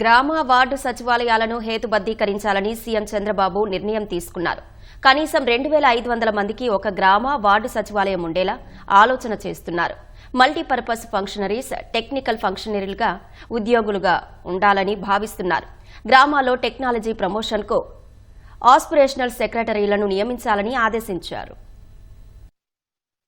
గ్రామ వార్డు సచివాలయాలను హేతుబద్ధీకరించాలని సీఎం చంద్రబాబు నిర్ణయం తీసుకున్నారు. కనీసం రెండు వేల ఐదు వందల మందికి ఒక గ్రామ వార్డు సచివాలయం ఉండేలా ఆలోచన చేస్తున్నారు. మల్టీపర్పస్ ఫంక్షనరీస్ టెక్నికల్ ఫంక్షనరీలుగా ఉద్యోగులుగా ఉండాలని భావిస్తున్నారు. గ్రామాల్లో టెక్నాలజీ ప్రమోషన్కు ఆస్పిరేషనల్ సెక్రటరీలను నియమించాలని ఆదేశించారు.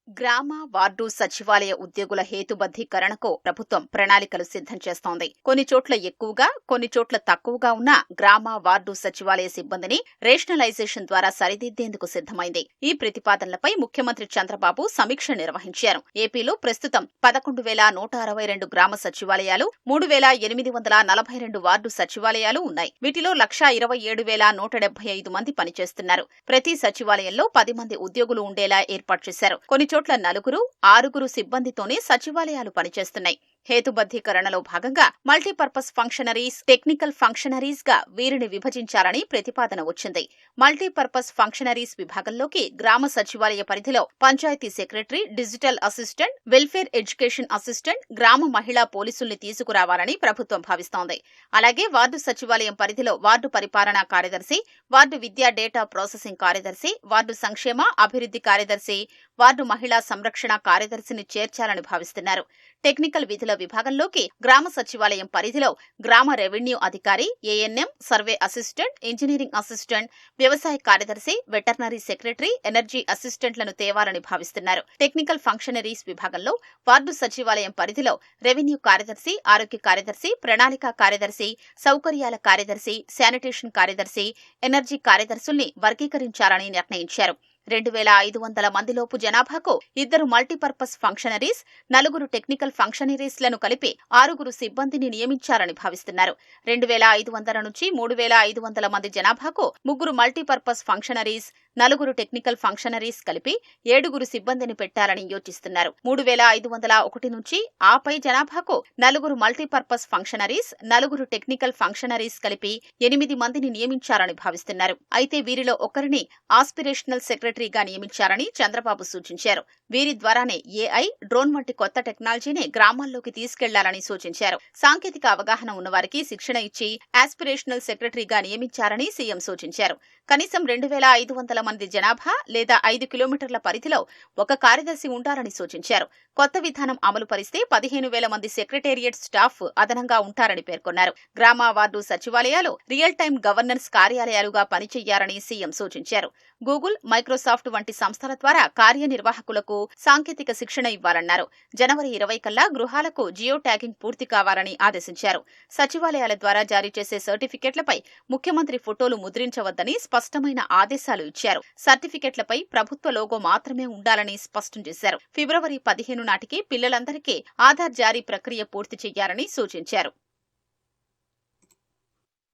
గ్రామ వార్డు సచివాలయ ఉద్యోగుల హేతుబద్ధీకరణకు ప్రభుత్వం ప్రణాళికలు సిద్ధం చేస్తోంది. కొన్ని చోట్ల ఎక్కువగా కొన్ని చోట్ల తక్కువగా ఉన్న గ్రామ వార్డు సచివాలయ సిబ్బందిని రేషనలైజేషన్ ద్వారా సరిదిద్దేందుకు సిద్ధమైంది. ఈ ప్రతిపాదనలపై ముఖ్యమంత్రి చంద్రబాబు సమీక్ష నిర్వహించారు. ఏపీలో ప్రస్తుతం పదకొండు వేల నూట అరవై రెండు గ్రామ సచివాలయాలు మూడు వేల ఎనిమిది వందల నలభై రెండు వార్డు సచివాలయాలు ఉన్నాయి. వీటిలో లక్షా ఇరవై ఏడు వేల నూట డెబ్బై ఐదు మంది పనిచేస్తున్నారు. ప్రతి సచివాలయంలో పది మంది ఉద్యోగులు ఉండేలా ఏర్పాటు చేశారు. కొన్ని చోట్ల నలుగురు ఆరుగురు సిబ్బందితోనే సచివాలయాలు పనిచేస్తున్నాయి. హేతుబద్ధీకరణలో భాగంగా మల్టీపర్పస్ ఫంక్షనరీస్ టెక్నికల్ ఫంక్షనరీస్గా వీరిని విభజించాలని ప్రతిపాదన వచ్చింది. మల్టీపర్పస్ ఫంక్షనరీస్ విభాగంలోకి గ్రామ సచివాలయ పరిధిలో panchayat secretary digital assistant welfare education assistant గ్రామ మహిళా పోలీసుల్ని తీసుకురావాలని ప్రభుత్వం భావిస్తోంది. అలాగే వార్డు సచివాలయం పరిధిలో వార్డు పరిపాలనా కార్యదర్శి వార్డు విద్యా డేటా ప్రాసెసింగ్ కార్యదర్శి వార్డు సంక్షేమ అభివృద్ధి కార్యదర్శి వార్డు మహిళా సంరక్షణ కార్యదర్శిని చేర్చాలని భావిస్తున్నారు. టెక్నికల్ విధుల విభాగంలోకి గ్రామ సచివాలయం పరిధిలో గ్రామ రెవెన్యూ అధికారి ANM survey assistant engineering assistant వ్యవసాయ కార్యదర్శి వెటర్నరీ సెక్రటరీ ఎనర్జీ అసిస్టెంట్లను తేవాలని భావిస్తున్నారు. టెక్నికల్ ఫంక్షనరీస్ విభాగంలో వార్డు సచివాలయం పరిధిలో రెవెన్యూ కార్యదర్శి ఆరోగ్య కార్యదర్శి ప్రణాళిక కార్యదర్శి సౌకర్యాల కార్యదర్శి శానిటేషన్ కార్యదర్శి ఎనర్జీ కార్యదర్శుల్ని వర్గీకరించాలని నిర్ణయించారు. రెండు వేల ఐదు వందల మందిలోపు జనాభాకు ఇద్దరు మల్టీపర్పస్ ఫంక్షనరీస్ నలుగురు టెక్నికల్ ఫంక్షనరీస్లను కలిపి ఆరుగురు సిబ్బందిని నియమించాలని భావిస్తున్నారు. రెండు వేల ఐదు వందల నుంచి మూడు వేల ఐదు వందల మంది జనాభాకు ముగ్గురు మల్టీపర్పస్ ఫంక్షనరీస్ నలుగురు టెక్నికల్ ఫంక్షనరీస్ కలిపి ఏడుగురు సిబ్బందిని పెట్టాలని యోచిస్తున్నారు. మూడు వేల ఐదు వందల ఒకటి నుంచి ఆపై జనాభాకు నలుగురు మల్టీపర్పస్ ఫంక్షనరీస్ నలుగురు టెక్నికల్ ఫంక్షనరీస్ కలిపి ఎనిమిది మందిని నియమించాలని భావిస్తున్నారు. అయితే వీరిలో ఒకరిని ఆస్పిరేషనల్ సెక్రటరీగా నియమించారని చంద్రబాబు సూచించారు. వీరి ద్వారానే ఏఐ డ్రోన్ వంటి కొత్త టెక్నాలజీని గ్రామాల్లోకి తీసుకెళ్ళాలని సూచించారు. సాంకేతిక అవగాహన ఉన్నవారికి శిక్షణ ఇచ్చి ఆస్పిరేషనల్ సెక్రటరీగా నియమించారని సీఎం సూచించారు. కనీసం రెండు వేల ఐదు వందల మంది జనాభా లేదా ఐదు కిలోమీటర్ల పరిధిలో ఒక కార్యదర్శి ఉంటారని సూచించారు. కొత్త విధానం అమలు పరిస్తే పదిహేను వేల మంది సెక్రటేరియట్ స్టాఫ్ అదనంగా ఉంటారని పేర్కొన్నారు. గ్రామ వార్డు సచివాలయాలు రియల్ టైం గవర్నెన్స్ కార్యాలయాలుగా పనిచేయాలని సీఎం సూచించారు. గూగుల్ మైక్రోసాఫ్ట్ వంటి సంస్థల ద్వారా కార్యనిర్వాహకులకు సాంకేతిక శిక్షణ ఇవ్వాలన్నారు. జనవరి ఇరవై కల్లా గృహాలకు జియో ట్యాగింగ్ పూర్తి కావాలని ఆదేశించారు. సచివాలయాల ద్వారా జారీ చేసే సర్టిఫికెట్లపై ముఖ్యమంత్రి ఫోటోలు ముద్రించవద్దని స్పష్టమైన ఆదేశాలు ఇచ్చారు. సర్టిఫికెట్లపై ప్రభుత్వ లోగో మాత్రమే ఉండాలని స్పష్టం చేశారు. ఫిబ్రవరి పదిహేను నాటికి పిల్లలందరికీ ఆధార్ జారీ ప్రక్రియ పూర్తి చేయాలని సూచించారు.